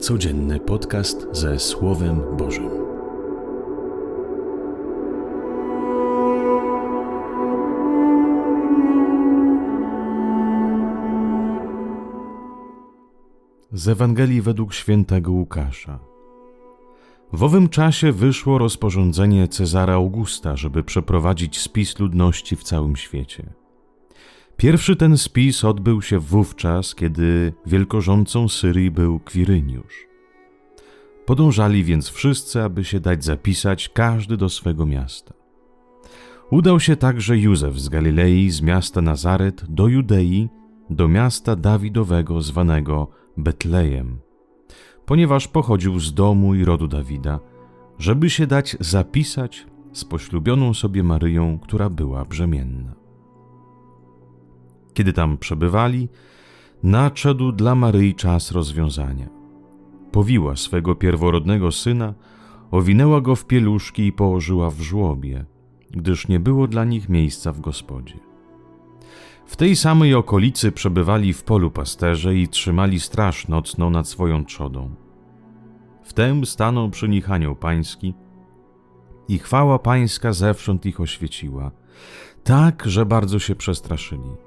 Codzienny podcast ze Słowem Bożym. Z Ewangelii według świętego Łukasza. W owym czasie wyszło rozporządzenie Cezara Augusta, żeby przeprowadzić spis ludności w całym świecie. Pierwszy ten spis odbył się wówczas, kiedy wielkorządcą Syrii był Kwiryniusz. Podążali więc wszyscy, aby się dać zapisać, każdy do swego miasta. Udał się także Józef z Galilei, z miasta Nazaret, do Judei, do miasta Dawidowego zwanego Betlejem, ponieważ pochodził z domu i rodu Dawida, żeby się dać zapisać z poślubioną sobie Maryją, która była brzemienna. Kiedy tam przebywali, nadszedł dla Maryi czas rozwiązania. Powiła swego pierworodnego syna, owinęła go w pieluszki i położyła w żłobie, gdyż nie było dla nich miejsca w gospodzie. W tej samej okolicy przebywali w polu pasterze i trzymali straż nocną nad swoją trzodą. Wtem stanął przy nich anioł pański i chwała pańska zewsząd ich oświeciła, tak, że bardzo się przestraszyli.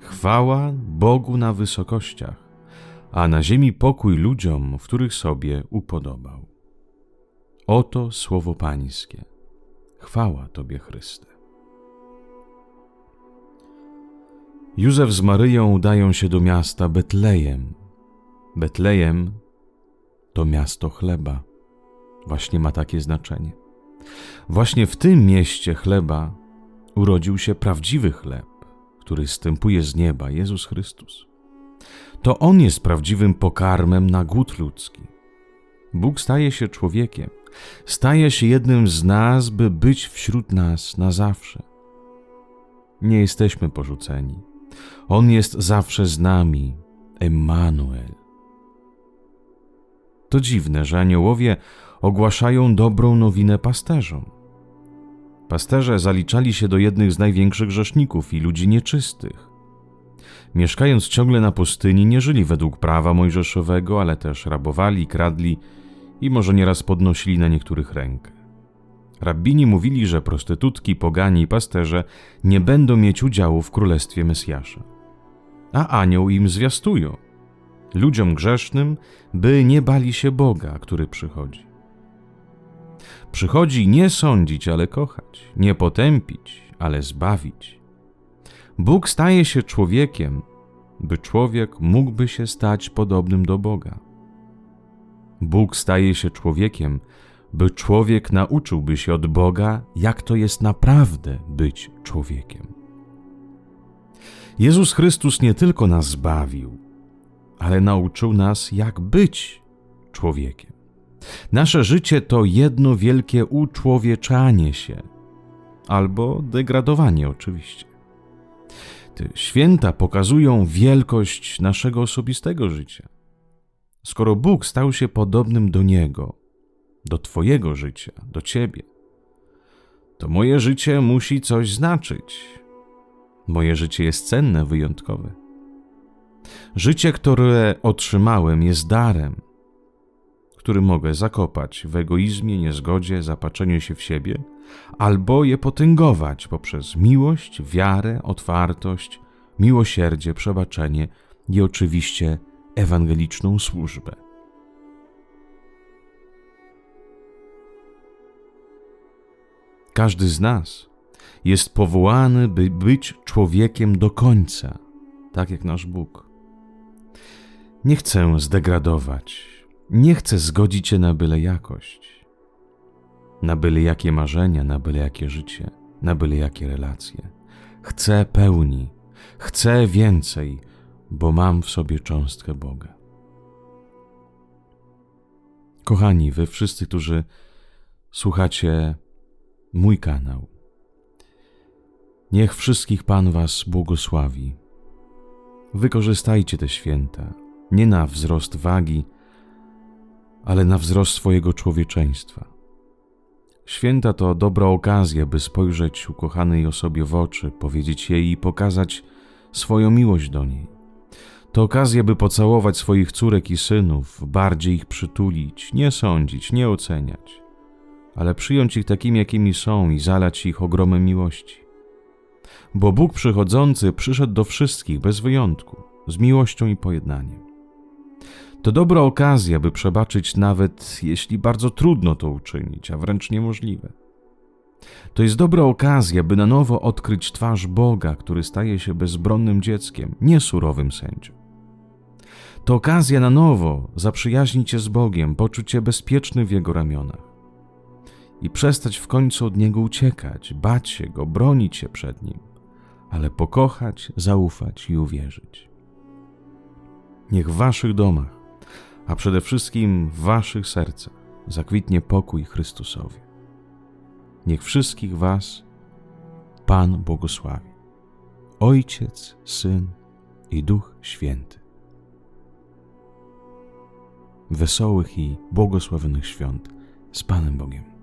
Chwała Bogu na wysokościach, a na ziemi pokój ludziom, w których sobie upodobał. Oto słowo Pańskie. Chwała Tobie, Chryste. Józef z Maryją udają się do miasta Betlejem. Betlejem to miasto chleba. Właśnie ma takie znaczenie. Właśnie w tym mieście chleba urodził się prawdziwy chleb, który stępuje z nieba, Jezus Chrystus. To On jest prawdziwym pokarmem na głód ludzki. Bóg staje się człowiekiem, staje się jednym z nas, by być wśród nas na zawsze. Nie jesteśmy porzuceni. On jest zawsze z nami, Emmanuel. To dziwne, że aniołowie ogłaszają dobrą nowinę pasterzom. Pasterze zaliczali się do jednych z największych grzeszników i ludzi nieczystych. Mieszkając ciągle na pustyni, nie żyli według prawa mojżeszowego, ale też rabowali, kradli i może nieraz podnosili na niektórych rękę. Rabbini mówili, że prostytutki, pogani i pasterze nie będą mieć udziału w królestwie Mesjasza. A anioł im zwiastują, ludziom grzesznym, by nie bali się Boga, który przychodzi. Przychodzi nie sądzić, ale kochać, nie potępić, ale zbawić. Bóg staje się człowiekiem, by człowiek mógłby się stać podobnym do Boga. Bóg staje się człowiekiem, by człowiek nauczyłby się od Boga, jak to jest naprawdę być człowiekiem. Jezus Chrystus nie tylko nas zbawił, ale nauczył nas, jak być człowiekiem. Nasze życie to jedno wielkie uczłowieczanie się, albo degradowanie, oczywiście. Te święta pokazują wielkość naszego osobistego życia. Skoro Bóg stał się podobnym do Niego, do Twojego życia, do Ciebie, to moje życie musi coś znaczyć. Moje życie jest cenne, wyjątkowe. Życie, które otrzymałem, jest darem który mogę zakopać w egoizmie, niezgodzie, zapatrzeniu się w siebie, albo je potęgować poprzez miłość, wiarę, otwartość, miłosierdzie, przebaczenie i oczywiście ewangeliczną służbę. Każdy z nas jest powołany, by być człowiekiem do końca, tak jak nasz Bóg. Nie chcę zdegradować, nie chcę zgodzić się na byle jakość, na byle jakie marzenia, na byle jakie życie, na byle jakie relacje. Chcę pełni, chcę więcej, bo mam w sobie cząstkę Boga. Kochani, wy wszyscy, którzy słuchacie mój kanał, niech wszystkich Pan Was błogosławi. Wykorzystajcie te święta nie na wzrost wagi, ale na wzrost swojego człowieczeństwa. Święta to dobra okazja, by spojrzeć ukochanej osobie w oczy, powiedzieć jej i pokazać swoją miłość do niej. To okazja, by pocałować swoich córek i synów, bardziej ich przytulić, nie sądzić, nie oceniać, ale przyjąć ich takimi, jakimi są i zalać ich ogromem miłości. Bo Bóg przychodzący przyszedł do wszystkich bez wyjątku, z miłością i pojednaniem. To dobra okazja, by przebaczyć, nawet jeśli bardzo trudno to uczynić, a wręcz niemożliwe. To jest dobra okazja, by na nowo odkryć twarz Boga, który staje się bezbronnym dzieckiem, nie surowym sędzią. To okazja na nowo zaprzyjaźnić się z Bogiem, poczuć się bezpieczny w Jego ramionach i przestać w końcu od Niego uciekać, bać się Go, bronić się przed Nim, ale pokochać, zaufać i uwierzyć. Niech w Waszych domach, a przede wszystkim w Waszych sercach zakwitnie pokój Chrystusowi. Niech wszystkich Was Pan błogosławi. Ojciec, Syn i Duch Święty. Wesołych i błogosławionych świąt z Panem Bogiem.